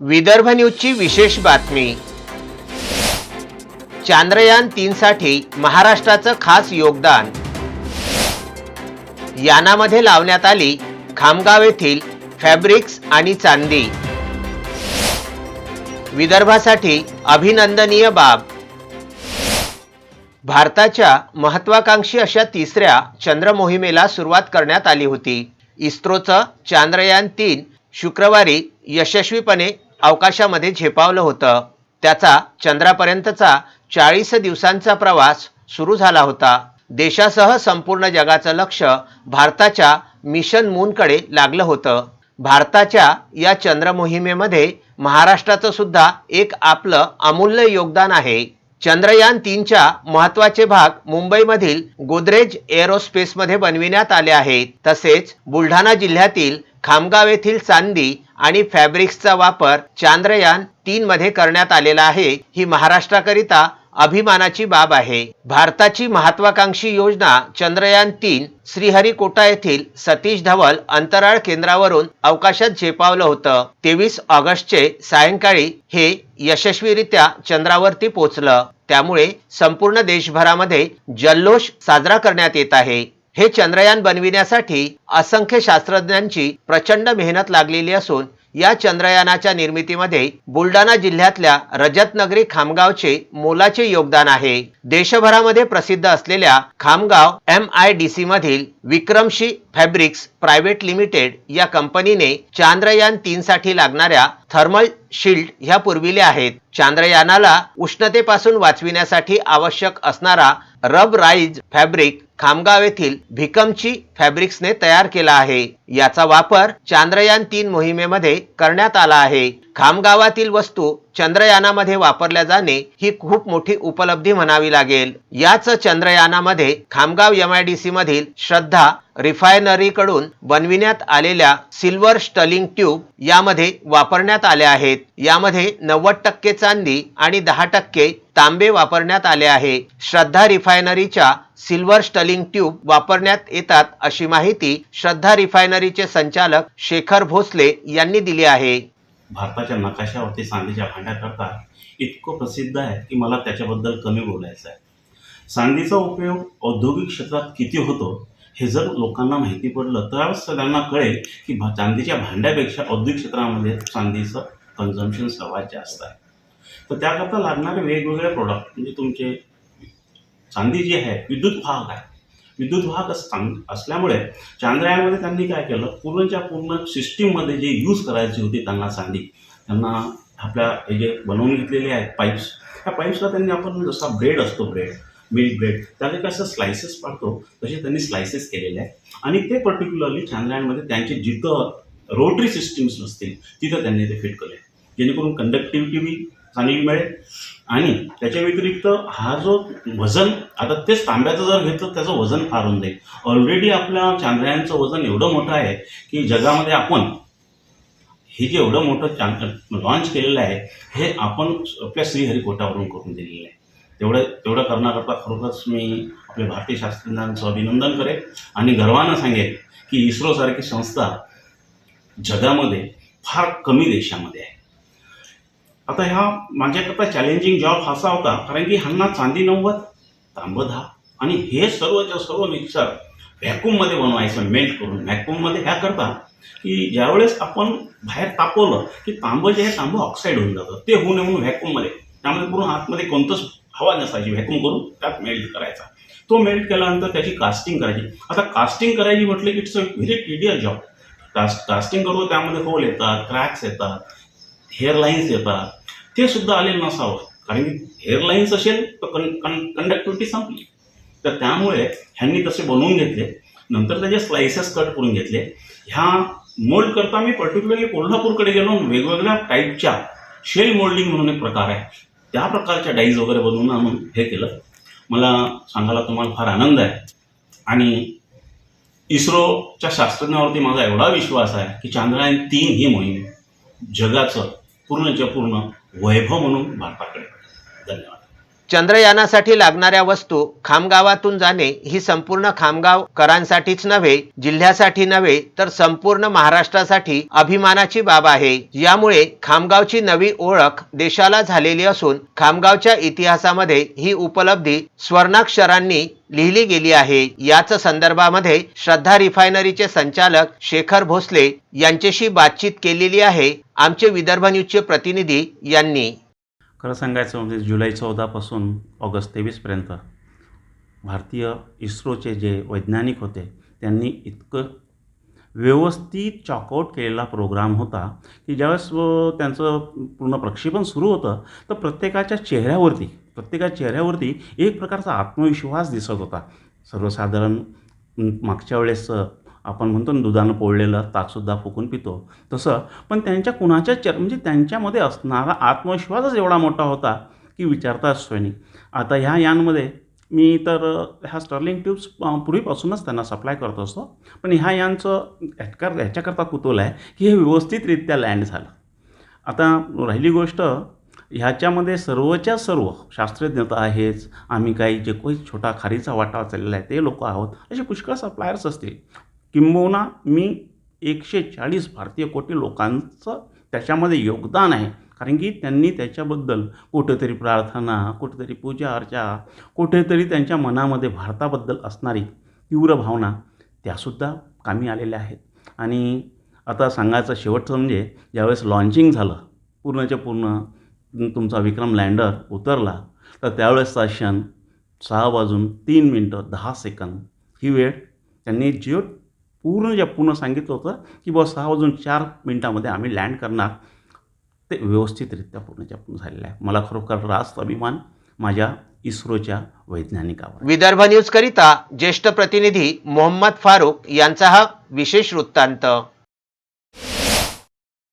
विदर्भ न्यूजची विशेष बातमी. चांद्रयान तीन साठी महाराष्ट्राचं खास योगदान. यानामध्ये लावण्यात आली खामगाव येथील फॅब्रिक्स आणि चांदी. विदर्भासाठी अभिनंदनीय बाब. भारताच्या महत्वाकांक्षी अशा तिसऱ्या चंद्र मोहिमेला सुरुवात करण्यात आली होती. इस्रोचं चांद्रयान तीन शुक्रवारी यशस्वीपणे अवकाशामध्ये झेपावलं होतं. त्याचा चंद्रापर्यंतचा चाळीस दिवसांचा प्रवास सुरू झाला होता. देशासह संपूर्ण जगाचं लक्ष भारताच्या मिशन मूनकडे लागलं होतं. भारताच्या या चंद्र मोहिमेमध्ये महाराष्ट्राचं सुद्धा एक आपलं अमूल्य योगदान आहे. चंद्रयान तीनच्या महत्त्वाचे भाग मुंबईमधील गोदरेज एअरोस्पेसमध्ये बनविण्यात आले आहेत. तसेच बुलढाणा जिल्ह्यातील खामगाव येथील चांदी आणि फॅब्रिक्सचा वापर चांद्रयान तीन मध्ये करण्यात आलेला आहे ही महाराष्ट्राकरिता अभिमानाची बाब आहे. भारताची महत्वाकांक्षी योजना चंद्रयान तीन श्रीहरिकोटा येथील सतीश धवल अंतराळ केंद्रावरून अवकाशात झेपावलं होतं. तेवीस ऑगस्टचे सायंकाळी हे यशस्वीरित्या चंद्रावरती पोचलं. त्यामुळे संपूर्ण देशभरामध्ये जल्लोष साजरा करण्यात येत आहे. हे चंद्रयान बनविण्यासाठी असंख्य शास्त्रज्ञांची प्रचंड मेहनत लागलेली असून या चंद्रयानाच्या निर्मितीमध्ये बुलढाणा जिल्ह्यातल्या रजतनगरी खामगावचे मोलाचे योगदान आहे. देशभरामध्ये प्रसिद्ध असलेल्या Khamgaon M I D C मधील विक्रमशी फॅब्रिक्स प्रायव्हेट लिमिटेड या कंपनीने चांद्रयान तीन साठी लागणाऱ्या थर्मल शिल्ड ह्या पुरविल्या आहेत. चांद्रयानाला उष्णतेपासून वाचविण्यासाठी आवश्यक असणारा रब राईज फॅब्रिक खामगाव येथील भिकमची फॅब्रिक्सने तयार केला आहे. याचा वापर चांद्रयान तीन मोहिमेमध्ये करण्यात आला आहे. खामगावातील वस्तू चंद्रयानामध्ये वापरल्या जाणे ही खूप मोठी उपलब्धी म्हणावी लागेल. याच चंद्रयानामध्ये Khamgaon M I D C मधील श्रद्धा रिफायनरीकडून बनविण्यात आलेल्या सिल्वर स्टलिंग ट्यूब यामध्ये वापरण्यात आल्या आहेत. यामध्ये नव्वद टक्के चांदी आणि दहा टक्के तांबे वापरण्यात आले आहे. श्रद्धा रिफायनरीच्या सिल्वर स्टलिंग ट्यूब वापरण्यात येतात अशी माहिती श्रद्धा रिफायनरीचे संचालक शेखर भोसले यांनी दिली आहे. भारताच्या नकाशावरती सांगलीच्या भांड्याकरता इतकं प्रसिद्ध आहे की मला त्याच्याबद्दल कमी बोलायचं आहे सांगलीचा उपयोग औद्योगिक क्षेत्रात किती होतो हे जर लोकांना माहिती पडलं तर सगळ्यांना कळेल की भा चांदीच्या भांड्यापेक्षा औद्योगिक क्षेत्रामध्ये चांदीचं कन्झम्पशन सर्वात जास्त आहे. तर त्याकरता लागणारे वेगवेगळे प्रोडक्ट म्हणजे तुमचे चांदी जी आहे विद्युत वाहक आहे. विद्युत वाहक चांग असल्यामुळे चांद्रयानमध्ये त्यांनी काय केलं पूर्णच्या पूर्ण सिस्टीममध्ये जे यूज करायची होती त्यांना चांदी त्यांना आपल्या हे जे बनवून घेतलेले आहेत पाईप्स त्या पाईप्सला त्यांनी आपण जसा ब्रेड असतो ब्रेड मिल्क ब्रेड त्याचे कसं स्लायसेस पाडतो तसे त्यांनी स्लायसेस केलेले आहेत. आणि ते पर्टिक्युलरली चांद्रयानमध्ये त्यांचे जिथं रोटरी सिस्टीम्स नसतील तिथं त्यांनी ते फिट केले. जेणेकरून कंडक्टिव्हिटी बी चांगली मिळेल आणि त्याच्या व्यतिरिक्त हा जो वजन आता तेच तांब्याचं जर घेतलं त्याचं वजन फार होऊन जाईल. ऑलरेडी आपल्या चांद्रयानचं वजन एवढं मोठं आहे की जगामध्ये आपण हे जे एवढं मोठं चांद लॉन्च केलेलं आहे हे आपण आपल्या श्रीहरिकोटावरून करून दिलेलं आहे. तेवढं तेवढं करण्याकरता खरोखरच मी आपल्या भारतीय शास्त्रज्ञांचं अभिनंदन करेन. आणि गर्वानं सांगेन की इस्रोसारखी संस्था जगामध्ये फार कमी देशामध्ये आहे. आता ह्या माझ्याकरता चॅलेंजिंग जॉब असा होता कारण की ह्यांना चांदी नव्वद तांब दहा आणि हे सर्वच्या सर्व मिक्सर व्हॅक्यूममध्ये बनवायचं मेल्ट करून. व्हॅक्यूममध्ये ह्या करता की ज्यावेळेस आपण बाहेर तापवलं की तांबं जे आहे तांबं ऑक्साईड होऊन जातं. ते होऊ नये म्हणून व्हॅक्यूममध्ये त्यामध्ये पूर्ण आतमध्ये कोणतंच हवा नसायची व्हॅक्यूम करून त्यात मेल्ट करायचा. तो मेल्ट केल्यानंतर त्याची कास्टिंग करायची. आता कास्टिंग करायची म्हटलं की it's a very tedious job cast casting करतो त्यामध्ये होल येतात क्रॅक्स येतात हेअरलाईन्स येतात. ते सुद्धा आलेलं नसावं. कारण की असेल तर कन कन कंडक्टिव्हिटी संपली. तर त्यामुळे ह्यांनी तसे बनवून घेतले. नंतर त्याचे स्लायसेस कट करून घेतले. ह्या मोल्ड करता मी पर्टिक्युलरली कोल्हापूरकडे गेलो वेगवेगळ्या टाईपच्या शेल मोल्डिंग म्हणून एक प्रकार आहे. त्या प्रकारच्या डाईज वगैरे बनवून आणून हे केलं. मला सांगायला तुम्हाला फार आनंद आहे. आणि इस्रोच्या शास्त्रज्ञावरती माझा एवढा विश्वास आहे की चांद्रयान तीन ही मोहीम जगाचं पूर्णच्या पूर्ण वैभव म्हणून भारताकडे धन्यवाद. चंद्रयानासाठी लागणाऱ्या वस्तू खामगावातून जाणे ही संपूर्ण खामगावकरांसाठीच नव्हे जिल्ह्यासाठी नव्हे तर संपूर्ण महाराष्ट्रासाठी अभिमानाची बाब आहे. यामुळे खामगावची नवी ओळख देशाला झालेली असून खामगावच्या इतिहासामध्ये ही उपलब्धी स्वर्णाक्षरांनी लिहिली गेली आहे. याच संदर्भामध्ये श्रद्धा रिफायनरीचे संचालक शेखर भोसले यांच्याशी बातचीत केलेली आहे. आमचे विदर्भ न्यूजचे प्रतिनिधी यांनी. खरं सांगायचं म्हणजे जुलै चौदापासून ऑगस्ट तेवीसपर्यंत भारतीय इस्रोचे जे वैज्ञानिक होते त्यांनी इतकं व्यवस्थित चॉकआउट केलेला प्रोग्राम होता की ज्यावेळेस त्यांचं पूर्ण प्रक्षेपण सुरू होतं तर प्रत्येकाच्या चेहऱ्यावरती प्रत्येकाच्या चेहऱ्यावरती एक प्रकारचा आत्मविश्वास दिसत होता. सर्वसाधारण मागच्या वेळेस आपण म्हणतो ना दुधानं पोळलेलं ताकसुद्धा फुकून पितो तसं. पण त्यांच्या कुणाच्या चर म्हणजे त्यांच्यामध्ये असणारा आत्मविश्वासच एवढा मोठा होता की विचारताच सोय आता ह्या यानमध्ये मी तर ह्या स्टर्लिंग ट्यूब्स पूर्वीपासूनच त्यांना सप्लाय करत असतो. पण ह्या यांचं ह्याकर ह्याच्याकरता कुतूल आहे की हे व्यवस्थितरित्या लँड झालं. आता राहिली गोष्ट ह्याच्यामध्ये सर्वच्या सर्व शास्त्रज्ञता आहेच. आम्ही काही जे काही छोटा खारीचा वाटा चाललेला आहे ते लोक आहोत. असे पुष्कळ सप्लायर्स असतील. किंबहुना मी एकशे चाळीस भारतीय कोटी लोकांचं त्याच्यामध्ये योगदान आहे. कारण की त्यांनी त्याच्याबद्दल कुठेतरी प्रार्थना कुठेतरी पूजा अर्चा कुठेतरी त्यांच्या मनामध्ये भारताबद्दल असणारी तीव्र भावना त्यासुद्धा कामी आलेल्या आहेत. आणि आता सांगायचं शेवटचं म्हणजे ज्यावेळेस लॉन्चिंग झालं पूर्णच्या पूर्ण तुमचा विक्रम लँडर उतरला तर त्यावेळेसचा क्षण सहा वाजून तीन मिनटं दहा सेकंद ही वेळ त्यांनी जिओ पूर्ण जे पूर्ण सांगितलं होतं की बुवा सहा वाजून चार मिनटामध्ये आम्ही लँड करणार. ते व्यवस्थितरित्या पूर्णच्या पूर्ण झालेलं आहे. मला खरोखर रास्त अभिमान माझ्या इस्रोच्या वैज्ञानिकावर. विदर्भ न्यूज करिता ज्येष्ठ प्रतिनिधी मोहम्मद फारूक यांचा हा विशेष वृत्तांत.